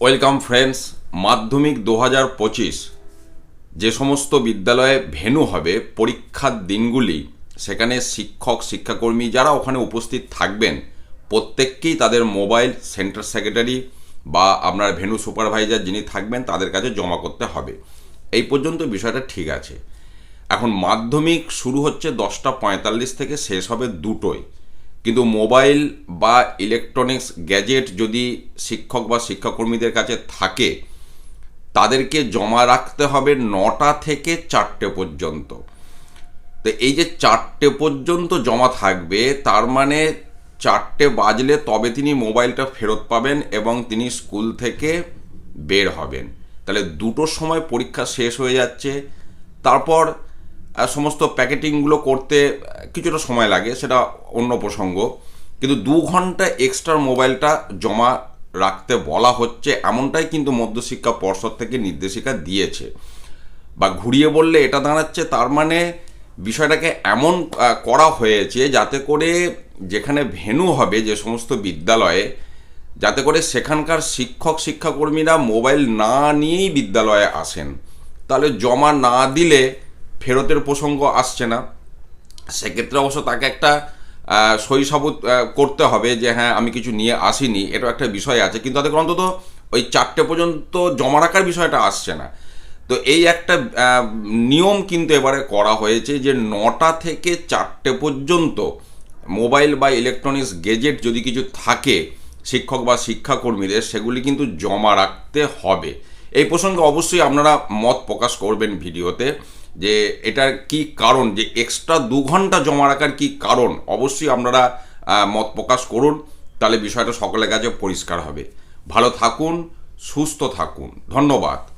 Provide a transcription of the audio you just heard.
Welcome friends, মাধ্যমিক দু হাজার পঁচিশ। যে সমস্ত বিদ্যালয়ে ভেনু হবে, পরীক্ষার দিনগুলি, সেখানে শিক্ষক, শিক্ষাকর্মী যারা ওখানে উপস্থিত থাকবেন, প্রত্যেককেই তাদের মোবাইল সেন্টার সেক্রেটারি বা আপনার ভেনু সুপারভাইজার যিনি থাকবেন, তাদের কাছে জমা করতে হবে। এই পর্যন্ত বিষয়টা ঠিক আছে। এখন মাধ্যমিক শুরু হচ্ছে দশটা পঁয়তাল্লিশ থেকে শেষ হবে দুটোয়। কিন্তু মোবাইল বা ইলেকট্রনিক্স গ্যাজেট যদি শিক্ষক বা শিক্ষাকর্মীদের কাছে থাকে, তাদেরকে জমা রাখতে হবে নটা থেকে চারটে পর্যন্ত। তো এই যে চারটে পর্যন্ত জমা থাকবে, তার মানে চারটে বাজলে তবে তিনি মোবাইলটা ফেরত পাবেন এবং তিনি স্কুল থেকে বের হবেন। তাহলে দুটোর সময় পরীক্ষা শেষ হয়ে যাচ্ছে। তারপর সমস্ত প্যাকেটিংগুলো করতে কিছুটা সময় লাগে, সেটা অন্য প্রসঙ্গ। কিন্তু দু ঘণ্টা এক্সট্রা মোবাইলটা জমা রাখতে বলা হচ্ছে, এমনটাই কিন্তু মধ্যশিক্ষা পর্ষদ থেকে নির্দেশিকা দিয়েছে। বা ঘুরিয়ে বললে এটা দাঁড়াচ্ছে, তার মানে বিষয়টাকে এমন করা হয়েছে যাতে করে যেখানে ভেনু হবে যে সমস্ত বিদ্যালয়ে, যাতে করে সেখানকার শিক্ষক, শিক্ষাকর্মীরা মোবাইল না নিয়েই বিদ্যালয়ে আসেন। তাহলে জমা না দিলে ফেরতের প্রসঙ্গ আসছে না। সেক্ষেত্রে অবশ্য তাকে একটা সাবুত করতে হবে যে হ্যাঁ আমি কিছু নিয়ে আসিনি, এটা একটা বিষয় আছে। কিন্তু তাদের অন্তত ওই চারটে পর্যন্ত জমা রাখার বিষয়টা আসছে না। তো এই একটা নিয়ম কিন্তু এবারে করা হয়েছে যে নটা থেকে চারটে পর্যন্ত মোবাইল বা ইলেকট্রনিক্স গেজেট যদি কিছু থাকে, শিক্ষক বা শিক্ষাকর্মীদের, সেগুলি কিন্তু জমা রাখতে হবে। এই প্রসঙ্গে অবশ্যই আপনারা মত প্রকাশ করবেন ভিডিওতে। যে এটার কি কারণ, যে এক্সট্রা দু ঘণ্টা জমা রাখার কি কারণ, অবশ্যই আপনারা মত প্রকাশ করুন। তাহলে বিষয়টা সকলের কাছে পরিষ্কার হবে। ভালো থাকুন, সুস্থ থাকুন। ধন্যবাদ।